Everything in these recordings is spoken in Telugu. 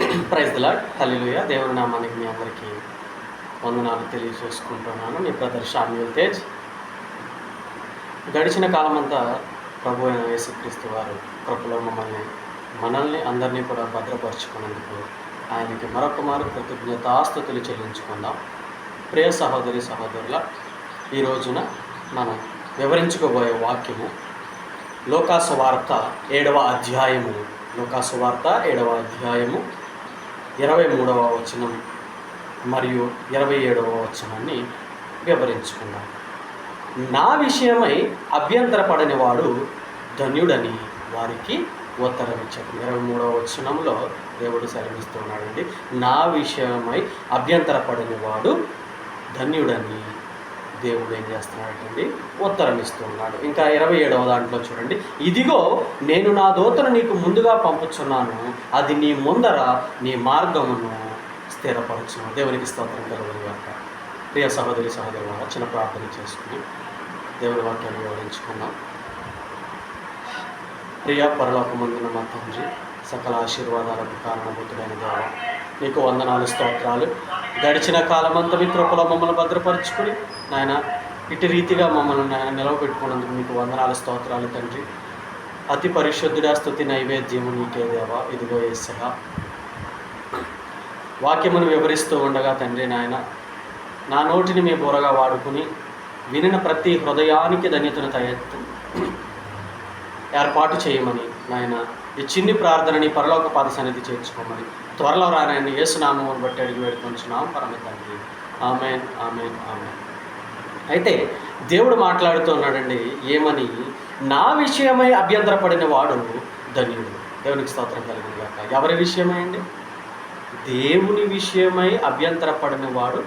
ప్రైజ్ లాడ్ హల్లిలుయ దేవుని నామానికి మీ అందరికీ వందనాలు తెలియజేసుకుంటున్నాను. మీ బ్రదర్ షామ్యుల్ తేజ్. గడిచిన కాలమంతా ప్రభు అయిన యేసుక్రీస్తు వారు కృపలో మమ్మల్ని మనల్ని అందరినీ కూడా భద్రపరుచుకున్నందుకు ఆయనకి మరొక మారు కృతజ్ఞతాస్తుతులు చెల్లించుకుందాం. ప్రియ సహోదరి సహోదరుల ఈ రోజున మనం వివరించుకోబోయే వాక్యము లోకాసు వార్త ఏడవ అధ్యాయము. లోకాసు వార్త ఏడవ అధ్యాయము. ఇరవై మూడవ వచనం మరియు ఇరవై ఏడవ వచనాన్ని వివరించుకుందాం. నా విషయమై అభ్యంతరపడని వాడు ధన్యుడని వారికి ఉత్తరమిచ్చాడు ఇరవై మూడవ వచనంలో దేవుడు సెలవిస్తున్నాడండి నా విషయమై అభ్యంతరపడని వాడు ధన్యుడని దేవుడు ఏం చేస్తున్నాడండి ఉత్తరం ఇస్తున్నాడు ఇంకా ఇరవై ఏడవ దాంట్లో చూడండి. ఇదిగో నేను నా దోతను నీకు ముందుగా పంపుచున్నాను. అది నీ ముందర నీ మార్గమును స్థిరపరచును. దేవునికి స్తోత్రం కలుగును గాక. ప్రియ సహోదరి సహోదరు చిన్న ప్రార్థన చేసుకుని దేవుని వాక్యాన్ని వివరించుకున్నాం ప్రియ పరలోకమందున మా తండ్రి సకల ఆశీర్వాదాలకు కారణభూతుడైన దేవ నీకు వందనాలు స్తోత్రాలు. గడిచిన కాలమంతా మీ కృపలో మమ్మల్ని భద్రపరుచుకుని నాయన ఇటు రీతిగా మమ్మల్ని నాయన నిలవబెట్టుకున్నందుకు మీకు వందనాలు స్తోత్రాలు తండ్రి. అతి పరిశుద్ధుడా స్థుతి నైవేద్యము నీకే దేవా ఇదిగో ఏసగా వాక్యమును వివరిస్తూ ఉండగా తండ్రి నాయన నా నోటిని మీ బోరగా వాడుకుని వినిన ప్రతి హృదయానికి ధన్యతను తయారు ఏర్పాటు చేయమని నాయన ఈ చిన్ని ప్రార్థనని పరలోక పాద సన్నిధి చేర్చుకోమని త్వరలో రానని యేసునామం బట్టి అడిగి వేడుకొంచున్నాం పరమ తండ్రి. Amen amen amen. అయితే దేవుడు మాట్లాడుతున్నాడండి ఏమని? నా విషయమై అభ్యంతరపడిన వాడు ధన్యుడు. దేవునికి స్తోత్రం కలిగిన ఎవరి విషయమై అండి? దేవుని విషయమై అభ్యంతరపడిన వాడు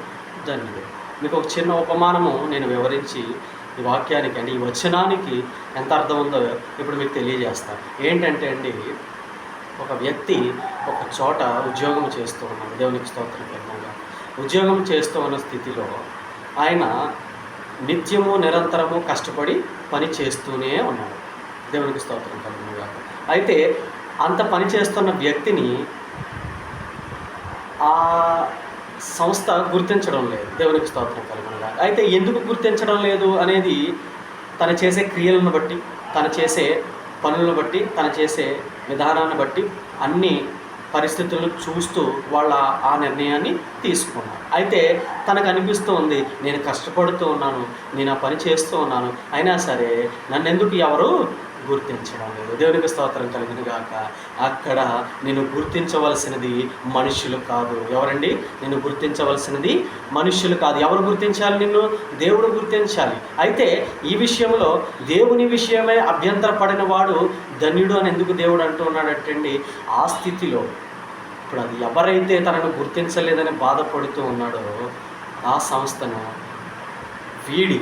ధన్యుడు. మీకు ఒక చిన్న ఉపమానము నేను వివరించి ఈ వాక్యానికి అంటే ఈ వచనానికి ఎంత అర్థం ఉందో ఇప్పుడు మీకు తెలియజేస్తాను. ఏంటంటే అండి ఒక వ్యక్తి ఒక చోట ఉద్యోగం చేస్తూ ఉన్నాడు. దేవునికి స్తోత్రం కర్మంగా ఉద్యోగం చేస్తూ ఉన్న స్థితిలో ఆయన నిత్యము నిరంతరము కష్టపడి పని చేస్తూనే ఉన్నాడు. దేవునికి స్తోత్రం కలుగుగా అయితే అంత పని చేస్తున్న వ్యక్తిని ఆ సంస్థ గుర్తించడం లేదు. దేవునికి స్తోత్రం కలుగుగా అయితే ఎందుకు గుర్తించడం లేదు అనేది తను చేసే క్రియలను బట్టి తను చేసే పనులను బట్టి తను చేసే విధానాన్ని బట్టి అన్నీ పరిస్థితులను చూస్తూ వాళ్ళ ఆ నిర్ణయాన్ని తీసుకున్నారు. అయితే తనకు అనిపిస్తూ ఉంది నేను కష్టపడుతూ ఉన్నాను నేను ఆ పని చేస్తూ ఉన్నాను అయినా సరే నన్ను ఎందుకు ఎవరు గుర్తించడం లేదు. దేవునికి స్తోత్రం కలిగిన గాక అక్కడ నేను గుర్తించవలసినది మనుషులు కాదు. ఎవరండి? నేను గుర్తించవలసినది మనుషులు కాదు. ఎవరు గుర్తించాలి నిన్ను? దేవుడు గుర్తించాలి. అయితే ఈ విషయంలో దేవుని విషయమే అభ్యంతరపడిన వాడు ధన్యుడు అని ఎందుకు దేవుడు అంటున్నాడటండి ఆ స్థితిలో ఇప్పుడు అది ఎవరైతే తనను గుర్తించలేదని బాధపడుతూ ఉన్నాడో ఆ సంస్థను వీడి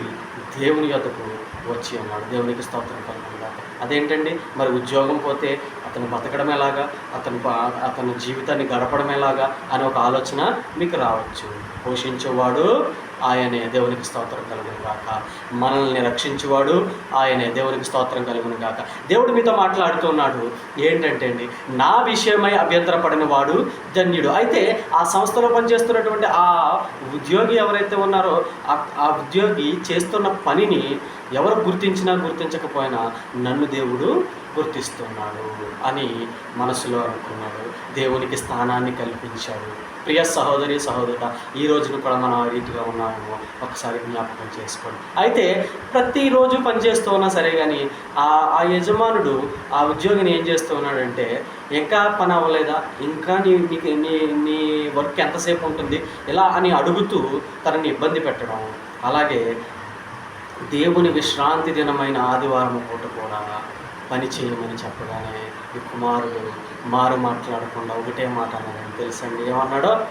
దేవుని యొద్దకు వచ్చి ఉన్నాడు. దేవునికి స్తోత్రం కలుగుతుందా అదేంటండి? మరి ఉద్యోగం పోతే అతను బతకడం ఎలాగా? అతను అతని జీవితాన్ని గడపడం ఎలాగా? అనే ఒక ఆలోచన మీకు రావచ్చు. పోషించేవాడు ఆయనే దేవునికి స్తోత్రం కలుగును గాక. మనల్ని రక్షించేవాడు ఆయనే దేవునికి స్తోత్రం కలుగును గాక. దేవుడు మీతో మాట్లాడుతున్నాడు. ఏంటంటే అండి నా విషయమై అభ్యంతరపడిన వాడు ధన్యుడు. అయితే ఆ సంస్థలో పనిచేస్తున్నటువంటి ఆ ఉద్యోగి ఎవరైతే ఉన్నారో ఆ- ఆ ఉద్యోగి చేస్తున్న పనిని ఎవరు గుర్తించినా గుర్తించకపోయినా నన్ను దేవుడు గుర్తిస్తున్నాడు అని మనసులో అనుకున్నాడు. దేవునికి స్థానాన్ని కల్పించాడు. ప్రియ సహోదరి సహోదరుడ ఈ రోజును కూడా మనం ఆ రీతిగా ఉన్నామేమో ఒకసారి జ్ఞాపకం చేసుకోండి. అయితే ప్రతిరోజు పనిచేస్తూ ఉన్నా సరే కానీ ఆ ఆ యజమానుడు ఆ ఉద్యోగిని ఏం చేస్తూ ఉన్నాడంటే ఇంకా పని అవ్వలేదా? ఇంకా నీ నీకు నీ నీ వర్క్ ఎంతసేపు ఉంటుంది? ఇలా అని అడుగుతూ తనని ఇబ్బంది పెట్టడం. అలాగే దేవుని విశ్రాంతి దినమైన ఆదివారం పూట కూడా పని చేయమని చెప్పగానే ఈ కుమారుడు మారు మాట్లాడకుండా ఒకటే మాట అన్నాడని తెలుసండి. ఏమన్నాడో?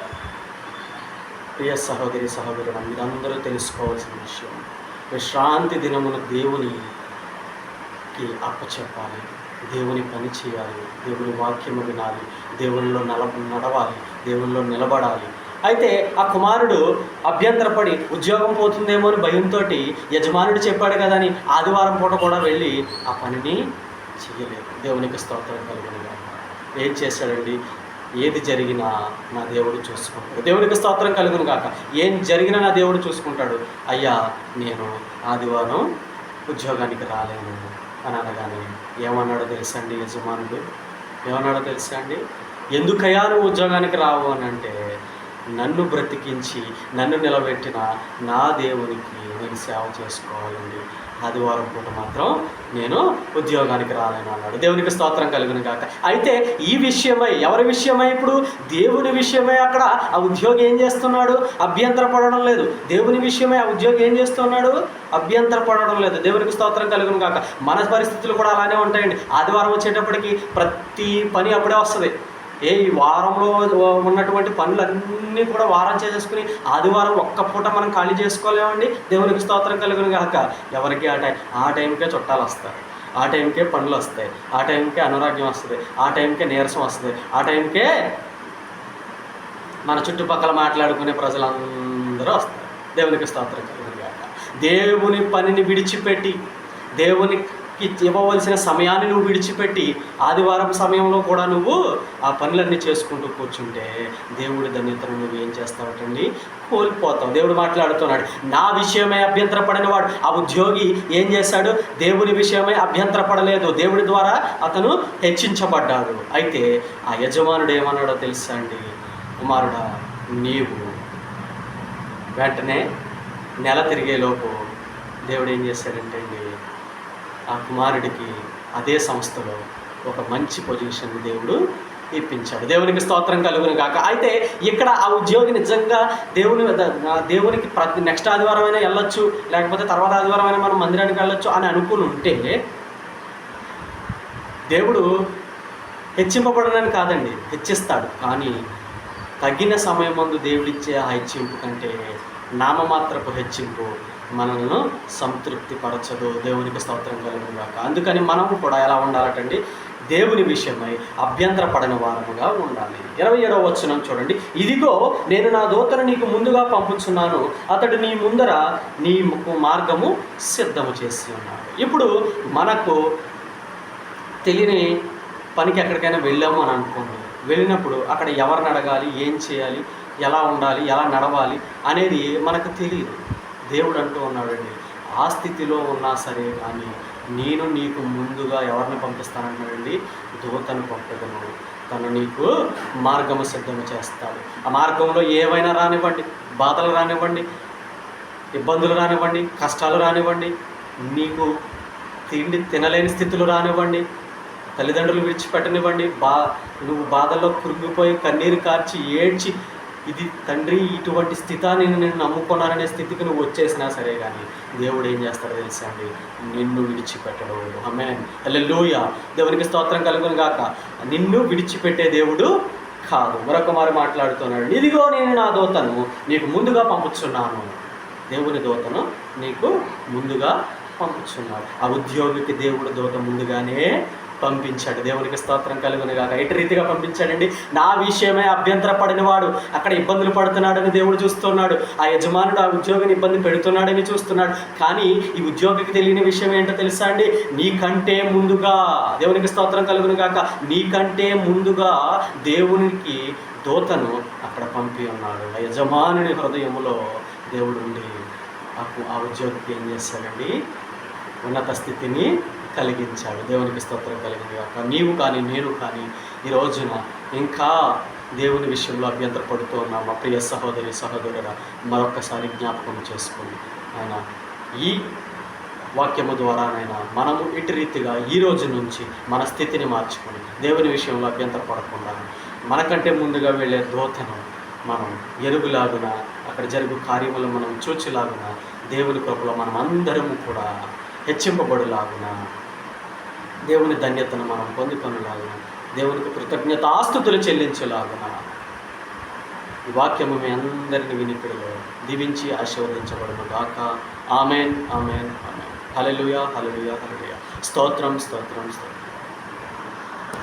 ప్రియ సహోదరి సహోదరుడు మీరందరూ తెలుసుకోవాల్సిన విషయం. విశ్రాంతి దినమున దేవునికి అప్పచెప్పాలి దేవుని పని చేయాలి దేవుని వాక్యము వినాలి దేవునిలో నల నడవాలి దేవునిలో నిలబడాలి అయితే ఆ కుమారుడు అభ్యంతరపడి ఉద్యోగం పోతుందేమో అని భయంతో యజమానుడు చెప్పాడు కదా అని ఆదివారం పూట కూడా వెళ్ళి ఆ పనిని చేయలేదు దేవునికి స్తోత్రం కలుగునుగా ఏం చేశాడండి? ఏది జరిగినా నా దేవుడు చూసుకుంటాడు. దేవునికి స్తోత్రం కలుగును కాక ఏం జరిగినా నా దేవుడు చూసుకుంటాడు. అయ్యా నేను ఆదివారం ఉద్యోగానికి రాలేను అని అనగానే ఏమన్నాడో తెలుసా అండి యజమానుడు? ఏమన్నాడో తెలుసా అండి? ఎందుకయ్యా నువ్వు ఉద్యోగానికి రావు అని అంటే నన్ను బ్రతికించి నన్ను నిలబెట్టిన నా దేవునికి నేను సేవ చేసుకోవాలండి. ఆదివారం పూట మాత్రం నేను ఉద్యోగానికి రాలేను అన్నాడు. దేవునికి స్తోత్రం కలుగును కాక అయితే ఈ విషయమై ఎవరి విషయమై ఇప్పుడు? దేవుని విషయమై అక్కడ ఆ ఉద్యోగి ఏం చేస్తున్నాడు? అభ్యంతర పడడం లేదు. దేవుని విషయమై ఆ ఉద్యోగి ఏం చేస్తున్నాడు? అభ్యంతర పడడం లేదు. దేవునికి స్తోత్రం కలుగును కాక మన పరిస్థితులు కూడా అలానే ఉంటాయండి. ఆదివారం వచ్చేటప్పటికి ప్రతి పని అప్పుడే వస్తుంది. ఏ ఈ వారంలో ఉన్నటువంటి పనులన్నీ కూడా వారం చేసేసుకుని ఆదివారం ఒక్క పూట మనం ఖాళీ చేసుకోలేమండి. దేవునికి స్తోత్రం కలుగును కాక ఎవరికి ఆ టైం ఆ టైంకే చుట్టాలు వస్తాయి. ఆ టైంకే పనులు వస్తాయి. ఆ టైంకే అనారోగ్యం వస్తుంది. ఆ టైంకే నీరసం వస్తుంది. ఆ టైంకే మన చుట్టుపక్కల మాట్లాడుకునే ప్రజలందరూ వస్తారు. దేవునికి స్తోత్రం కలుగును కాక దేవుని పనిని విడిచిపెట్టి దేవుని ఇవ్వవలసిన సమయాన్ని నువ్వు విడిచిపెట్టి ఆదివారం సమయంలో కూడా నువ్వు ఆ పనులన్నీ చేసుకుంటూ కూర్చుంటే దేవుడి ధన్యతను నువ్వు ఏం చేస్తావటండి? కోల్పోతావు. దేవుడు మాట్లాడుతున్నాడు. నా విషయమై అభ్యంతరపడని వాడు ఆ ఉద్యోగి ఏం చేశాడు? దేవుని విషయమై అభ్యంతరపడలేదు. దేవుడి ద్వారా అతను హెచ్చించబడ్డాడు. అయితే ఆ యజమానుడు ఏమన్నాడో తెలుసా అండి? కుమారుడా నీవు వెంటనే నెల తిరిగేలోపు దేవుడు ఏం చేశాడంటే అండి ఆ కుమారుడికి అదే సంస్థలో ఒక మంచి పొజిషన్ దేవుడు ఇప్పించాడు. దేవునికి స్తోత్రం కలుగును కాక అయితే ఇక్కడ ఆ ఉద్యోగి నిజంగా దేవుని దేవునికి ప్రతి నెక్స్ట్ ఆదివారం అయినా వెళ్ళొచ్చు లేకపోతే తర్వాత ఆదివారం అయినా మనం మందిరానికి వెళ్ళొచ్చు అని అనుకుని ఉంటే దేవుడు హెచ్చింపబడనని కాదండి హెచ్చిస్తాడు. కానీ తగిన సమయం ముందు దేవుడిచ్చే ఆ హెచ్చింపు కంటే నామమాత్రపు హెచ్చింపు మనల్ని సంతృప్తి పరచదు దేవునికి స్తోత్రం కలుగుగాక అందుకని మనం కూడా ఎలా ఉండాలటండి? దేవుని విషయమై అభ్యంతర పడని వారముగా ఉండాలి. ఇరవై ఏడవ వచనం చూడండి. ఇదిగో నేను నా దూతను నీకు ముందుగా పంపుచున్నాను. అతడు నీ ముందర నీ మార్గము సిద్ధము చేసి ఉన్నాడు. ఇప్పుడు మనకు తెలియని పనికి ఎక్కడికైనా వెళ్ళాము అని అనుకోండి. వెళ్ళినప్పుడు అక్కడ ఎవరిని అడగాలి? ఏం చేయాలి? ఎలా ఉండాలి? ఎలా నడవాలి? అనేది మనకు తెలియదు దేవుడు అంటూ ఉన్నాడండి. ఆ స్థితిలో ఉన్నా సరే కానీ నేను నీకు ముందుగా ఎవరిని పంపిస్తానంటాడండి దూతను పంపదను. తను నీకు మార్గము సిద్ధం చేస్తాడు. ఆ మార్గంలో ఏవైనా రానివ్వండి. బాధలు రానివ్వండి. ఇబ్బందులు రానివ్వండి. కష్టాలు రానివ్వండి. నీకు తిండి తినలేని స్థితులు రానివ్వండి. తల్లిదండ్రులు విడిచిపెట్టనివ్వండి. బా నువ్వు బాధల్లో కురిగిపోయి కన్నీరు కార్చి ఏడ్చి ఇది తండ్రి ఇటువంటి స్థితాన్ని నేను నమ్ముకున్నాననే స్థితికి నువ్వు వచ్చేసినా సరే కానీ దేవుడు ఏం చేస్తాడో తెలుసా అండి? నిన్ను విడిచిపెట్టడు. ఆమె లూయ దేవునికి స్తోత్రం కలుగును గాక. నిన్ను విడిచిపెట్టే దేవుడు కాదు. మరొక మారు మాట్లాడుతున్నాడు. ఇదిగో నేను నా దోతను నీకు ముందుగా పంపుతున్నాను దేవుని దోతను నీకు ముందుగా పంపుతున్నాడు ఆ ఉద్యోగికి దేవుడు దోత ముందుగానే పంపించాడు. దేవునికి స్తోత్రం కలుగును కాక ఎటు రీతిగా పంపించాడండి? నా విషయమే అభ్యంతర పడిన వాడు అక్కడ ఇబ్బందులు పడుతున్నాడని దేవుడు చూస్తున్నాడు. ఆ యజమానుడు ఆ ఉద్యోగిని ఇబ్బంది పెడుతున్నాడని చూస్తున్నాడు. కానీ ఈ ఉద్యోగికి తెలియని విషయం ఏంటో తెలుసా అండి? నీకంటే ముందుగా దేవునికి స్తోత్రం కలుగును కాక నీకంటే ముందుగా దేవునికి దోతను అక్కడ పంపి ఉన్నాడు. ఆ యజమానుని హృదయంలో దేవుడు ఉండి ఆ ఉద్యోగికి ఏం చేస్తాడండి? ఉన్నత స్థితిని కలిగించాడు. దేవునికి స్తోత్రం కలిగింది కాక. నీవు కానీ నేను కానీ ఈ రోజున ఇంకా దేవుని విషయంలో అభ్యంతరపడుతూ ఉన్న. మా ప్రియ సహోదరి సహోదరుల మరొకసారి జ్ఞాపకం చేసుకుని ఆయన ఈ వాక్యము ద్వారానైనా మనము ఇటు రీతిగా ఈ రోజు నుంచి మన స్థితిని మార్చుకొని దేవుని విషయంలో అభ్యంతరపడకుండా మనకంటే ముందుగా వెళ్ళే దోతను మనం ఎరుగులాగున అక్కడ జరుగు కార్యములు మనం చూచిలాగున దేవుని కృపలో మనం అందరము కూడా హెచ్చింపబడులాగున దేవుని ధన్యతను మనం పొందుకొనలాగున దేవునికి కృతజ్ఞతాస్తుతులు చెల్లించేలాగా ఈ వాక్యము మీ అందరిని వినికిడిలో దీవించి ఆశీర్వదించబడును గాక amen amen amen. Hallelujah hallelujah hallelujah స్తోత్రం స్తోత్రం స్తోత్రం.